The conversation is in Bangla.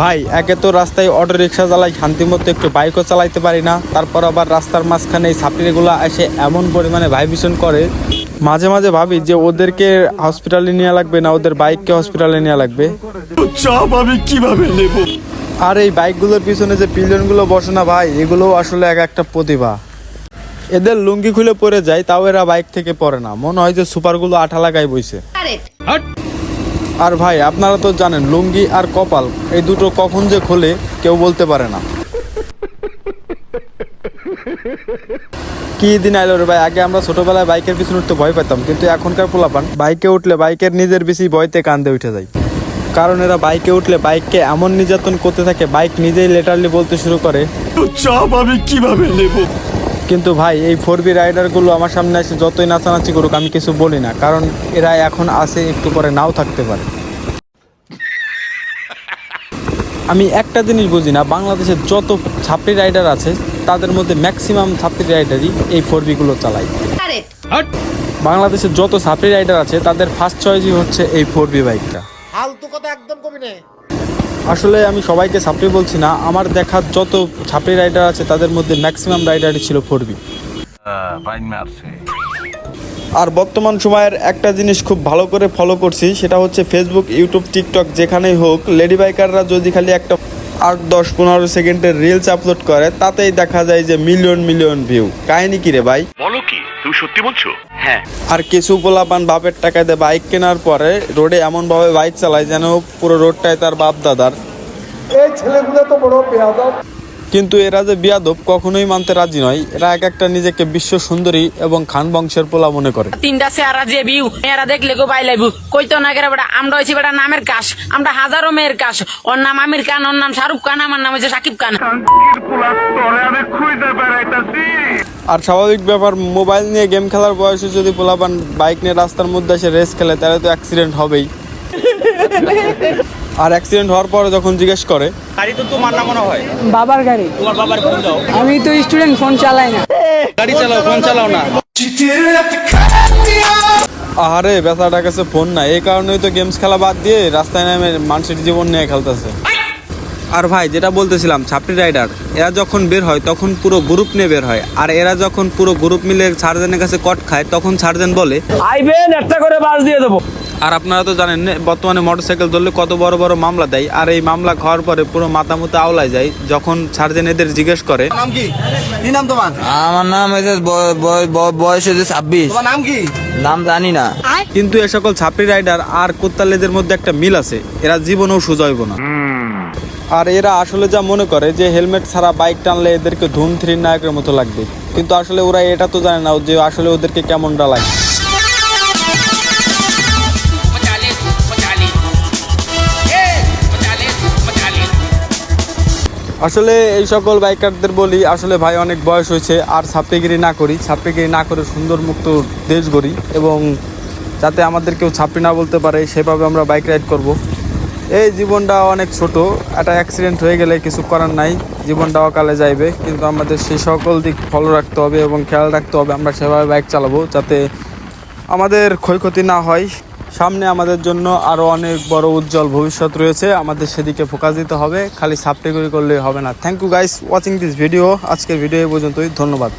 ভাই একে তো রাস্তায় অটো রিক্সা চালাই শান্তি মতো একটু বাইকও চালাইতে পারি না। তারপর আবার রাস্তার মাঝখানে এই ছাত্রীগুলো এসে এমন পরিমাণে ভাইব্রেশন করে। মাঝে মাঝে ভাবি যে ওদেরকে হসপিটালে নেওয়া লাগবে না ওদের বাইককে হসপিটালে নেওয়া লাগবে। চাপ আমি কীভাবে নেব? আর এই বাইকগুলোর পিছনে যে পিলিয়নগুলো বসে না ভাই এগুলো আসলে এক একটা প্রতিভা। এদের লুঙ্গি খুলে পড়ে যায় তাও এরা বাইক থেকে পড়ে না। মনে হয় যে সুপারগুলো আঠা লাগাই বইছে। আর ভাই, আপনারা তো জানেন, লুঙ্গি আর কপাল, এই দুটো কখন যে খোলে, কেউ বলতে পারে না। কি দিন আইলো রে ভাই, আগে আমরা ছোটবেলায় বাইকের পিছনে উঠতে ভয় পেতাম, কিন্তু এখনকার পোলাপান, বাইকে উঠলে বাইকের নিজের বেশি ভয়তে কান্দে উঠে যায়। কারণ এরা বাইকে উঠলে বাইককে এমন নির্যাতন করতে থাকে, বাইক নিজেই লেটারলি বলতে শুরু করে। চাপ আমি কীভাবে নেব? কিন্তু ভাই, এই ফোর বি রাইডারগুলো আমার সামনে এসে যতই নাচানাচি করুক, আমি কিছু বলি না। কারণ এরা এখন আছে, একটু পরে নাও থাকতে পারে। আমি একটা জিনিস বুঝি না বাংলাদেশের যত ছাপড়ি রাইডার আছে, তাদের মধ্যে ম্যাক্সিমাম ছাপড়ি রাইডারই এই ফোর বিগুলো চালায়। বাংলাদেশের যত ছাপড়ি রাইডার আছে, তাদের ফার্স্ট চয়েসই হচ্ছে এই ফোর বি বাইকটা ফালতু কথা একদম কবি নে আসলে আমি সবাইকে ছাপড়ি বলছি না, আমার দেখা যত ছাপড়ি রাইডার আছে, তাদের মধ্যে ম্যাক্সিমাম রাইডারই ছিল ফোর বি আর বর্তমান সময়ের একটা জিনিস খুব ভালো করে ফলো করছি, সেটা হচ্ছে ফেসবুক ইউটিউব টিকটক যেখানেই হোক লেডি বাইকাররা যদি খালি একটা আট, দশ, পনেরো সেকেন্ডের রিলস আপলোড করে, তাতেই দেখা যায় যে মিলিয়ন মিলিয়ন ভিউ কাহিনী কি রে ভাই? তুমি সত্যি বলছো? হ্যাঁ। আর কিছু পোলাপান বাপের টাকায় দিয়ে বাইক কেনার পরে রোডে এমন ভাবে বাইক চালায় যেন পুরো রোডটাই তার বাপ দাদার এই ছেলেগুলো তো বড় বেয়াদব। কিন্তু এরা যে বিয়াদব কখনোই মানতে রাজি নয়। এরা এক একটা নিজেকে বিশ্ব সুন্দরী এবং খান বংশের পোলা মনে করে। তিনটা চেহারা যে বিউ মেয়েরা দেখলে গো বাই লাইবু কইতো না গেরে বেটা আমরা হইছি বেটা নামের কাশ আমরা হাজারো মেয়ের কাশ। ওর নাম আমির খান ওর নাম শাহরুখ খান আমার নাম হচ্ছে সাকিব খান। আর স্বাভাবিক ব্যাপার মোবাইল নিয়ে গেম খেলার বয়সে যদি পোলাপান বাইক নিয়ে রাস্তার মধ্যে এসে রেস খেলে তাহলে তো অ্যাক্সিডেন্ট হবেই। আর অ্যাক্সিডেন্ট হওয়ার পরে যখন জিজ্ঞেস করে গাড়ি তো তোমার না মনে হয়? বাবার গাড়ি। তোমার বাবার ফোন দাও। আমি তো স্টুডেন্ট ফোন চালাই না। গাড়ি চালাও ফোন চালাও না। আহারে বেচাটার কাছে ফোন না এই কারণেই তো গেমস খেলা বাদ দিয়ে রাস্তায় নামে মানুষের জীবন নিয়ে খেলতেছে। আর ভাই, যেটা বলতেছিলাম ছাপড়ি রাইডার এরা যখন বের হয়, তখন পুরো গ্রুপ নিয়ে বের হয়। আর এরা যখন পুরো গ্রুপ মিলে সার্জেনের কাছে কট খায়, তখন সার্জেন বলে, আইবেন, একটা করে বাস দিয়ে দেবো। আর আপনারা তো জানেন বর্তমানে মোটরসাইকেল ধরলে কত বড় বড় মামলা দেয় আর এই মামলা খাওয়ার পরে পুরো মাথা মতো আওলায় যায় যখন সার্জেন এদের জিজ্ঞেস করে। নাম কি? কি নাম তোমার? আমার নাম হয়েছে বয়- বয়- বয়- বয়স হয়েছে ছাব্বিশ। নাম কি? নাম জানি না। কিন্তু এ সকল ছাপড়ি রাইডার আর কোত্তালেদের মধ্যে একটা মিল আছে এরা জীবনেও সোজা হইব না। আর এরা আসলে যা মনে করে যে হেলমেট ছাড়া বাইক টানলে এদেরকে ধুম থ্রি নায়কের মতো লাগবে। কিন্তু আসলে ওরা এটা তো জানে না যে আসলে ওদেরকে কেমনটা লাগে। আসলে এই সকল বাইকারদের বলি, আসলে ভাই অনেক বয়স হয়েছে, আর ছাপ্পিগিরি না করি। ছাপ্পিগিরি না করে সুন্দর মুক্ত দেশ গড়ি এবং যাতে আমাদের কেউ ছাপ্পি না বলতে পারে, সেভাবে আমরা বাইক রাইড করব। এই জীবনটা অনেক ছোট, একটা অ্যাক্সিডেন্ট হয়ে গেলে কিছু করার নাই, জীবনটা অকালে যাইবে। কিন্তু আমাদের সেই সকল দিক ফলো রাখতে হবে এবং খেয়াল রাখতে হবে, আমরা সেভাবে বাইক চালাবো যাতে আমাদের ক্ষয়ক্ষতি না হয়। সামনে আমাদের জন্য আরও অনেক বড় উজ্জ্বল ভবিষ্যৎ রয়েছে। আমাদের সেদিকে ফোকাস দিতে হবে, খালি সাবটেগরি করলেই হবে না। Thank you guys watching this video আজকের ভিডিও এই পর্যন্তই, ধন্যবাদ।